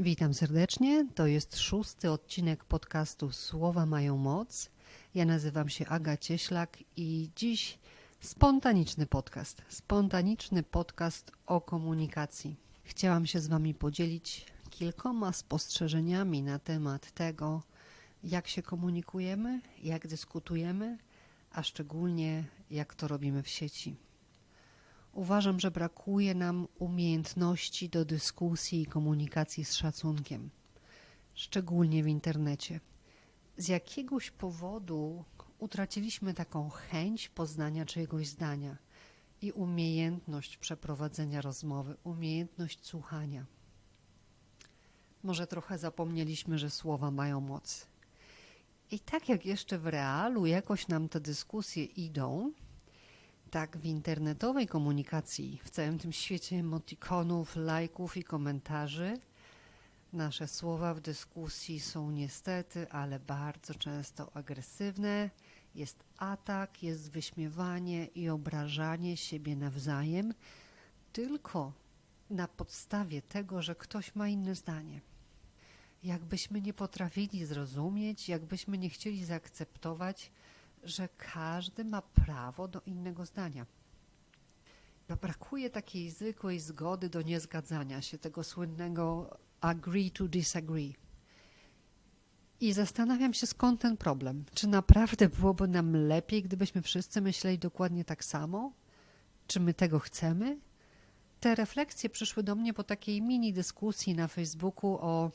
Witam serdecznie. To jest szósty odcinek podcastu Słowa mają moc. Ja nazywam się Aga Cieślak i dziś spontaniczny podcast. Spontaniczny podcast o komunikacji. Chciałam się z Wami podzielić kilkoma spostrzeżeniami na temat tego, jak się komunikujemy, jak dyskutujemy, a szczególnie jak to robimy w sieci. Uważam, że brakuje nam umiejętności do dyskusji i komunikacji z szacunkiem, szczególnie w internecie. Z jakiegoś powodu utraciliśmy taką chęć poznania czyjegoś zdania i umiejętność przeprowadzenia rozmowy, umiejętność słuchania. Może trochę zapomnieliśmy, że słowa mają moc. I tak jak jeszcze w realu jakoś nam te dyskusje idą, tak w internetowej komunikacji, w całym tym świecie emotikonów, lajków i komentarzy, nasze słowa w dyskusji są niestety, ale bardzo często agresywne. Jest atak, jest wyśmiewanie i obrażanie siebie nawzajem, tylko na podstawie tego, że ktoś ma inne zdanie. Jakbyśmy nie potrafili zrozumieć, jakbyśmy nie chcieli zaakceptować, że każdy ma prawo do innego zdania. Brakuje takiej zwykłej zgody do niezgadzania się, tego słynnego agree to disagree. I zastanawiam się, skąd ten problem. Czy naprawdę byłoby nam lepiej, gdybyśmy wszyscy myśleli dokładnie tak samo? Czy my tego chcemy? Te refleksje przyszły do mnie po takiej mini dyskusji na Facebooku o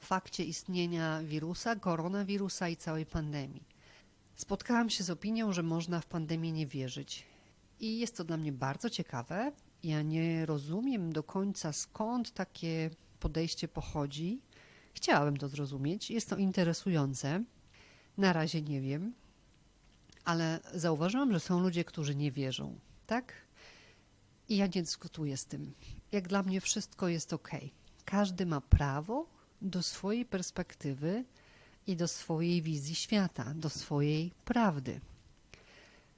fakcie istnienia wirusa, koronawirusa i całej pandemii. Spotkałam się z opinią, że można w pandemię nie wierzyć. I jest to dla mnie bardzo ciekawe. Ja nie rozumiem do końca skąd takie podejście pochodzi. Chciałabym to zrozumieć. Jest to interesujące. Na razie nie wiem, ale zauważyłam, że są ludzie, którzy nie wierzą, tak? I ja nie dyskutuję z tym. Jak dla mnie wszystko jest ok. Każdy ma prawo do swojej perspektywy i do swojej wizji świata, do swojej prawdy.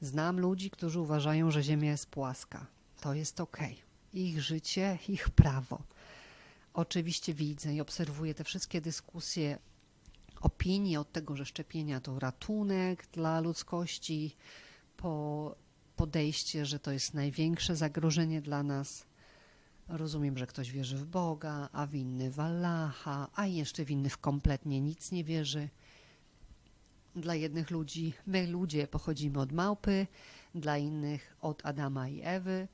Znam ludzi, którzy uważają, że Ziemia jest płaska. To jest ok. Ich życie, ich prawo. Oczywiście widzę i obserwuję te wszystkie dyskusje, opinie od tego, że szczepienia to ratunek dla ludzkości, po podejście, że to jest największe zagrożenie dla nas. Rozumiem, że ktoś wierzy w Boga, a w inny w Allaha, a jeszcze w inny w kompletnie nic nie wierzy. Dla jednych ludzi, my ludzie pochodzimy od małpy, dla innych od Adama i Ewy.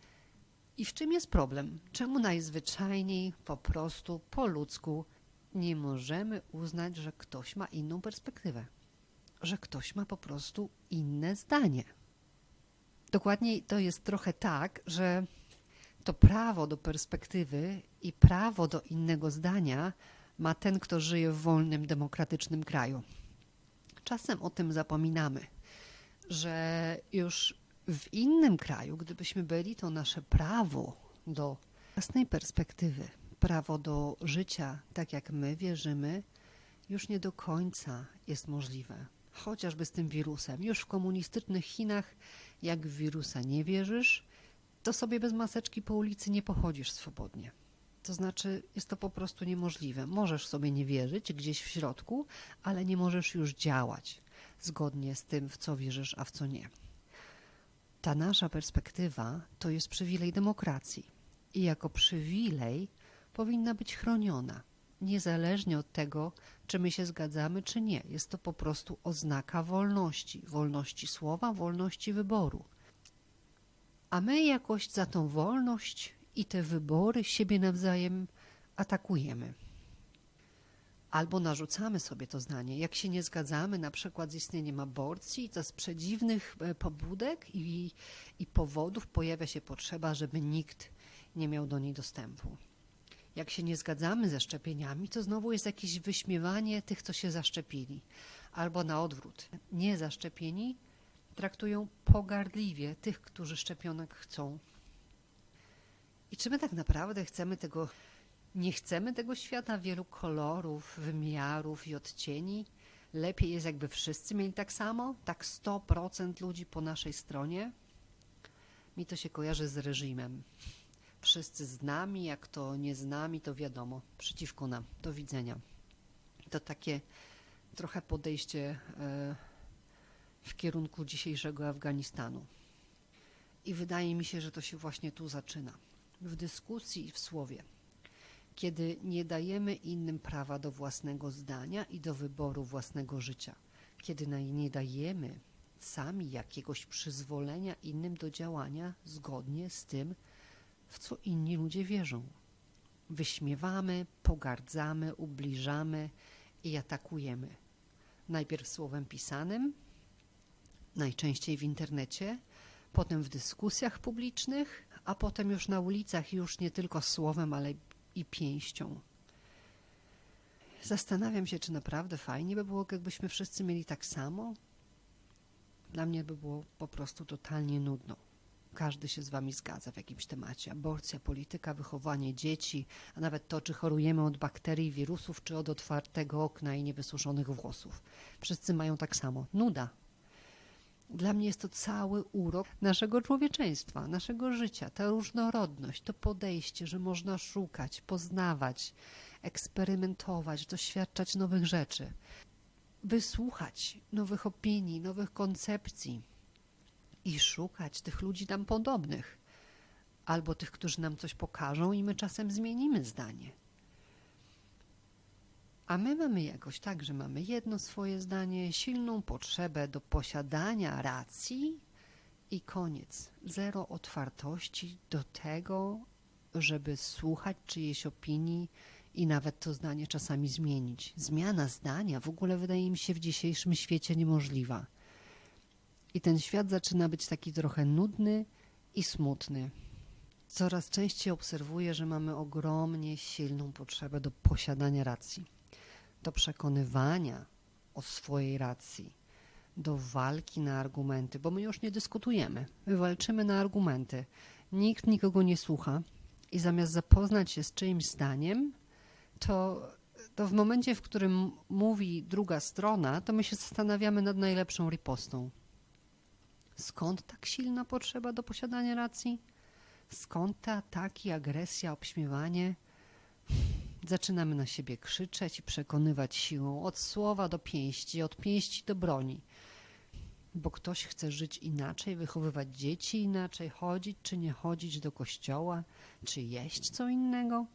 I w czym jest problem? Czemu najzwyczajniej, po prostu, po ludzku nie możemy uznać, że ktoś ma inną perspektywę? Że ktoś ma po prostu inne zdanie? Dokładniej to jest trochę tak, że to prawo do perspektywy i prawo do innego zdania ma ten, kto żyje w wolnym, demokratycznym kraju. Czasem o tym zapominamy, że już w innym kraju, gdybyśmy byli, to nasze prawo do własnej perspektywy, prawo do życia tak jak my wierzymy, już nie do końca jest możliwe. Chociażby z tym wirusem. Już w komunistycznych Chinach, jak w wirusa nie wierzysz, to sobie bez maseczki po ulicy nie pochodzisz swobodnie. To znaczy, jest to po prostu niemożliwe. Możesz sobie nie wierzyć gdzieś w środku, ale nie możesz już działać zgodnie z tym, w co wierzysz, a w co nie. Ta nasza perspektywa to jest przywilej demokracji i jako przywilej powinna być chroniona, niezależnie od tego, czy my się zgadzamy, czy nie. Jest to po prostu oznaka wolności, wolności słowa, wolności wyboru a my jakoś za tą wolność i te wybory siebie nawzajem atakujemy. Albo narzucamy sobie to zdanie. Jak się nie zgadzamy na przykład z istnieniem aborcji, to z przedziwnych e, pobudek i, i powodów pojawia się potrzeba, żeby nikt nie miał do niej dostępu. Jak się nie zgadzamy ze szczepieniami, to znowu jest jakieś wyśmiewanie tych, co się zaszczepili. Albo na odwrót. Nie zaszczepieni traktują pogardliwie tych, którzy szczepionek chcą. I czy my tak naprawdę chcemy tego, nie chcemy tego świata wielu kolorów, wymiarów i odcieni? Lepiej jest, jakby wszyscy mieli tak samo, tak 100% ludzi po naszej stronie? Mi to się kojarzy z reżimem. wszyscy z nami, jak to nie z nami, to wiadomo, przeciwko nam. Do widzenia. To takie trochę podejście e, w kierunku dzisiejszego Afganistanu. I wydaje mi się, że to się właśnie tu zaczyna. W dyskusji i w słowie. Kiedy nie dajemy innym prawa do własnego zdania i do wyboru własnego życia. Kiedy nie dajemy sami jakiegoś przyzwolenia innym do działania zgodnie z tym, w co inni ludzie wierzą. Wyśmiewamy, pogardzamy, ubliżamy i atakujemy. Najpierw słowem pisanym, najczęściej w internecie, potem w dyskusjach publicznych, a potem już na ulicach, już nie tylko słowem, ale i pięścią. Zastanawiam się, czy naprawdę fajnie by było, jakbyśmy wszyscy mieli tak samo. Dla mnie by było po prostu totalnie nudno. Każdy się z wami zgadza w jakimś temacie. Aborcja, polityka, wychowanie dzieci, a nawet to, czy chorujemy od bakterii, wirusów, czy od otwartego okna i niewysuszonych włosów. Wszyscy mają tak samo. Nuda. Dla mnie jest to cały urok naszego człowieczeństwa, naszego życia, ta różnorodność, to podejście, że można szukać, poznawać, eksperymentować, doświadczać nowych rzeczy, wysłuchać nowych opinii, nowych koncepcji i szukać tych ludzi nam podobnych, albo tych, którzy nam coś pokażą i my czasem zmienimy zdanie. A my mamy jakoś tak, że mamy jedno swoje zdanie, silną potrzebę do posiadania racji i koniec. Zero otwartości do tego, żeby słuchać czyjejś opinii i nawet to zdanie czasami zmienić. Zmiana zdania w ogóle wydaje mi się w dzisiejszym świecie niemożliwa. I ten świat zaczyna być taki trochę nudny i smutny. Coraz częściej obserwuję, że mamy ogromnie silną potrzebę do posiadania racji, do przekonywania o swojej racji, do walki na argumenty, bo my już nie dyskutujemy, my walczymy na argumenty. Nikt nikogo nie słucha i zamiast zapoznać się z czyimś zdaniem, to, to w momencie, w którym mówi druga strona, to my się zastanawiamy nad najlepszą ripostą. Skąd tak silna potrzeba do posiadania racji? Skąd te ataki, agresja, obśmiewanie? Zaczynamy na siebie krzyczeć i przekonywać siłą od słowa do pięści, od pięści do broni. Bo ktoś chce żyć inaczej, wychowywać dzieci inaczej, chodzić czy nie chodzić do kościoła, czy jeść co innego.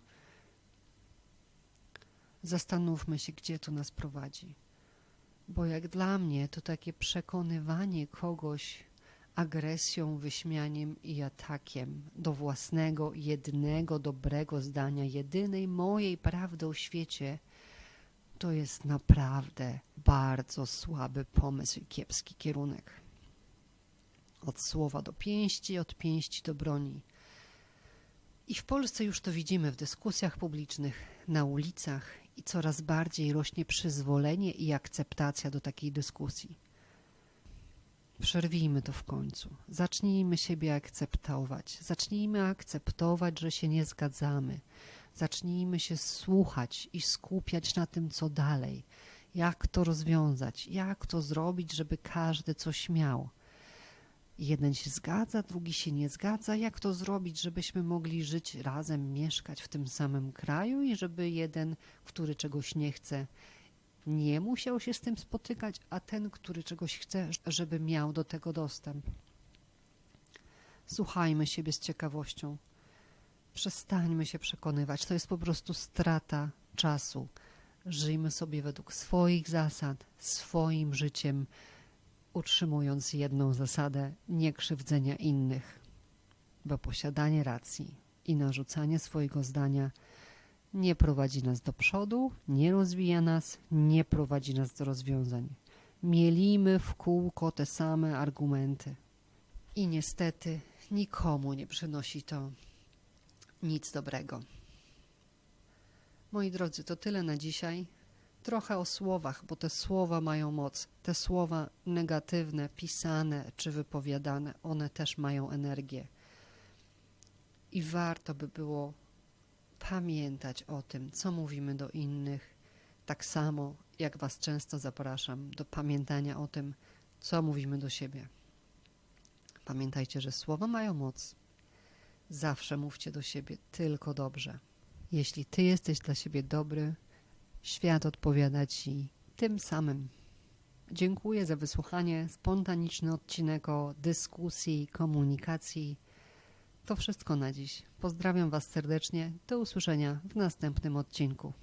Zastanówmy się, gdzie to nas prowadzi. Bo jak dla mnie to takie przekonywanie kogoś agresją, wyśmianiem i atakiem do własnego, jednego dobrego zdania, jedynej mojej prawdy o świecie, to jest naprawdę bardzo słaby pomysł i kiepski kierunek. Od słowa do pięści, od pięści do broni. I w Polsce już to widzimy w dyskusjach publicznych, na ulicach i coraz bardziej rośnie przyzwolenie i akceptacja do takiej dyskusji. Przerwijmy to w końcu. Zacznijmy siebie akceptować. Zacznijmy akceptować, że się nie zgadzamy. Zacznijmy się słuchać i skupiać na tym, co dalej. Jak to rozwiązać? Jak to zrobić, żeby każdy coś miał? Jeden się zgadza, drugi się nie zgadza. Jak to zrobić, żebyśmy mogli żyć razem, mieszkać w tym samym kraju i żeby jeden, który czegoś nie chce, nie musiał się z tym spotykać, a ten, który czegoś chce, żeby miał do tego dostęp. Słuchajmy siebie z ciekawością. Przestańmy się przekonywać. To jest po prostu strata czasu. Żyjmy sobie według swoich zasad, swoim życiem, utrzymując jedną zasadę niekrzywdzenia innych. Bo posiadanie racji i narzucanie swojego zdania nie prowadzi nas do przodu, nie rozwija nas, nie prowadzi nas do rozwiązań. Mielimy w kółko te same argumenty. I niestety nikomu nie przynosi to nic dobrego. Moi drodzy, to tyle na dzisiaj. Trochę o słowach, bo te słowa mają moc. Te słowa negatywne, pisane czy wypowiadane, one też mają energię. I warto by było pamiętać o tym, co mówimy do innych, tak samo jak Was często zapraszam do pamiętania o tym, co mówimy do siebie. Pamiętajcie, że słowa mają moc. Zawsze mówcie do siebie tylko dobrze. Jeśli ty jesteś dla siebie dobry, świat odpowiada ci tym samym. Dziękuję za wysłuchanie. Spontaniczny odcinek o dyskusji, komunikacji. To wszystko na dziś. Pozdrawiam Was serdecznie. Do usłyszenia w następnym odcinku.